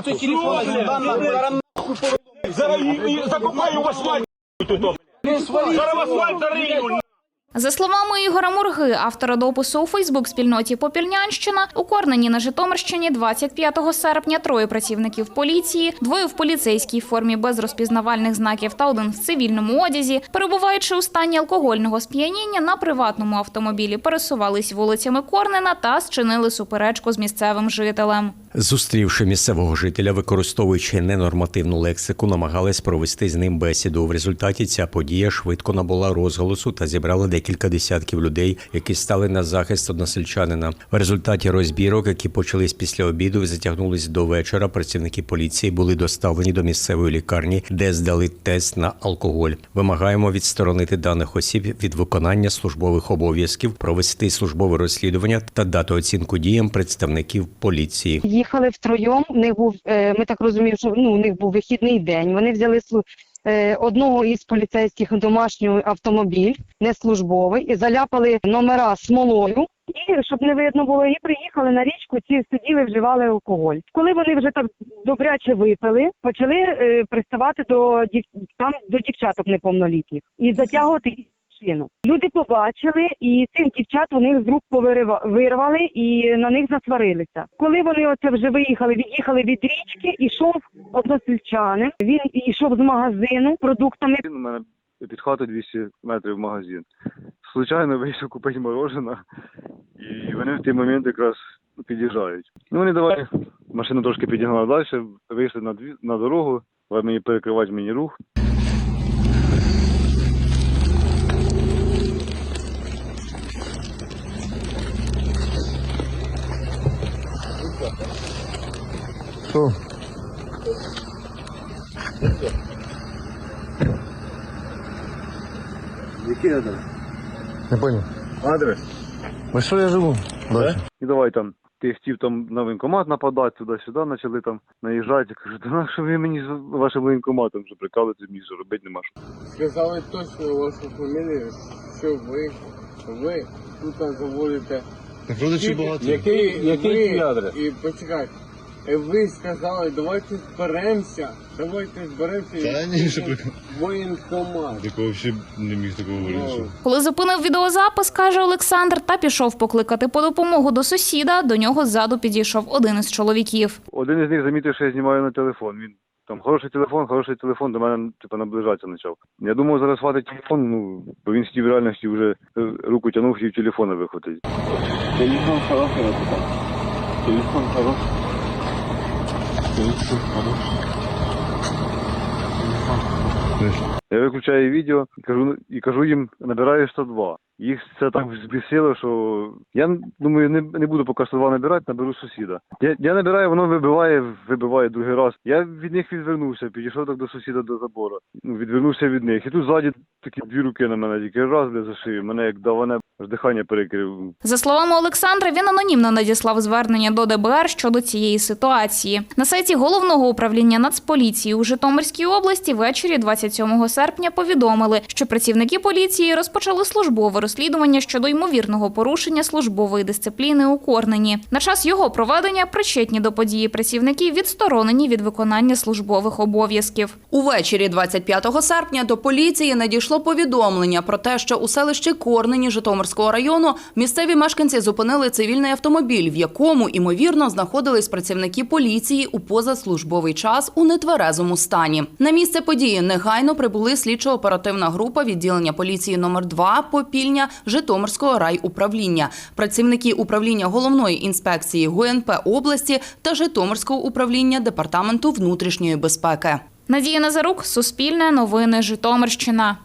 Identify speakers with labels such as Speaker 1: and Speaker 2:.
Speaker 1: оцей телефон, там нахуй,
Speaker 2: Зараз і- і закопаю в асфальт тут. о. Зараз в асфальт зарию.
Speaker 3: За словами Ігора Мурги, автора допису у Фейсбук спільноті Попільнянщина, у Корнені на Житомирщині 25 серпня троє працівників поліції, двоє в поліцейській формі без розпізнавальних знаків та один в цивільному одязі, перебуваючи у стані алкогольного сп'яніння на приватному автомобілі, пересувались вулицями Корнена та зчинили суперечку з місцевим жителем.
Speaker 4: Зустрівши місцевого жителя, використовуючи ненормативну лексику, намагались провести з ним бесіду. В результаті ця подія швидко набула розголосу та зібрала декілька десятків людей, які стали на захист односельчанина. В результаті розбірок, які почались після обіду, затягнулись до вечора. Працівники поліції були доставлені до місцевої лікарні, де здали тест на алкоголь. Вимагаємо відсторонити даних осіб від виконання службових обов'язків, провести службове розслідування та дати оцінку діям представників поліції.
Speaker 5: Їхали втроєм. Них був, е, ми так розуміємо, що ну, у них був вихідний день. Вони взяли одного із поліцейських домашнього автомобіль, не службовий, і заляпали номера смолою. І щоб не видно було, і приїхали на річку. Ці сиділи, вживали алкоголь. Коли вони вже так добряче випили, почали е, приставати до дів... там до дівчаток неповнолітніх і затягувати машину. Люди побачили, і цих дівчат вони з рук вирвали і на них засварилися. Коли вони оце вже виїхали, від'їхали від річки, ішов односельчанин. Він йшов з магазину продуктами.
Speaker 6: Він у мене під хатою 200 метрів магазин. Случайно вийшов купити мороженого, і вони в той момент якраз під'їжджають. Ну вони давай машину трошки підігнали далі, вийшли на дві на дорогу, мені перекривати мені рух.
Speaker 7: Що?
Speaker 6: Який адрес?
Speaker 7: Не понял.
Speaker 6: Адрес?
Speaker 7: Ви що я живу? Дальше.
Speaker 6: І давай там. Ти хотів там на воєнкомат нападати, туди-сюди почали там наїжджати. Я кажу, та на що ви мені з вашим воєнкоматом вже прикалуєте, мені що робити нема що.
Speaker 8: Сказали точно вашу фамілію, що ви, ви тут заводите.
Speaker 7: Так родичів багато.
Speaker 8: Який,
Speaker 2: який твій адрес?
Speaker 8: І почекай. І ви сказали, давайте зберемося, давайте зберемося
Speaker 7: Та
Speaker 8: і
Speaker 7: ні, що
Speaker 8: воєнкомат.
Speaker 7: Такого взагалі не міг такого говорити. що-
Speaker 3: Коли зупинив відеозапис, каже Олександр, та пішов покликати по допомогу до сусіда, до нього ззаду підійшов один із чоловіків.
Speaker 6: Один із них замітив, що я знімаю на телефон. Він там хороший телефон, хороший телефон, до мене типу, наближатися почав. Я думав, зараз хватить телефон, ну, бо він хотів реально хотів вже руку тягнув, хотів телефона вихватити.
Speaker 8: Телефон хороший, Телефон хороший.
Speaker 6: Я виключаю відео кажу, і кажу їм, набираю 102. Їх це так збісило, що я думаю, не, не буду поки 102 набирати, наберу сусіда. Я, я набираю, воно вибиває, вибиває другий раз. Я від них відвернувся, підійшов так до сусіда до забору. Ну, відвернувся від них. І тут ззаді такі дві руки на мене, тільки раз бля, за шию. Мене як даване аж дихання перекрив.
Speaker 3: За словами Олександра, він анонімно надіслав звернення до ДБР щодо цієї ситуації. На сайті головного управління Нацполіції у Житомирській області ввечері 27 серпня повідомили, що працівники поліції розпочали службове розслідування щодо ймовірного порушення службової дисципліни у Корнені. На час його проведення причетні до події працівники відсторонені від виконання службових обов'язків.
Speaker 9: Увечері 25 серпня до поліції надійшло повідомлення про те, що у селищі Корнені Житомирського району місцеві мешканці зупинили цивільний автомобіль, в якому ймовірно знаходились працівники поліції у позаслужбовий час у нетверезому стані. На місце події негайно прибули слідчо-оперативна група відділення поліції номер 2 Попільня Житомирського райуправління, працівники управління головної інспекції ГУНП області та Житомирського управління департаменту внутрішньої безпеки.
Speaker 3: Надія Назарук, Суспільне новини, Житомирщина.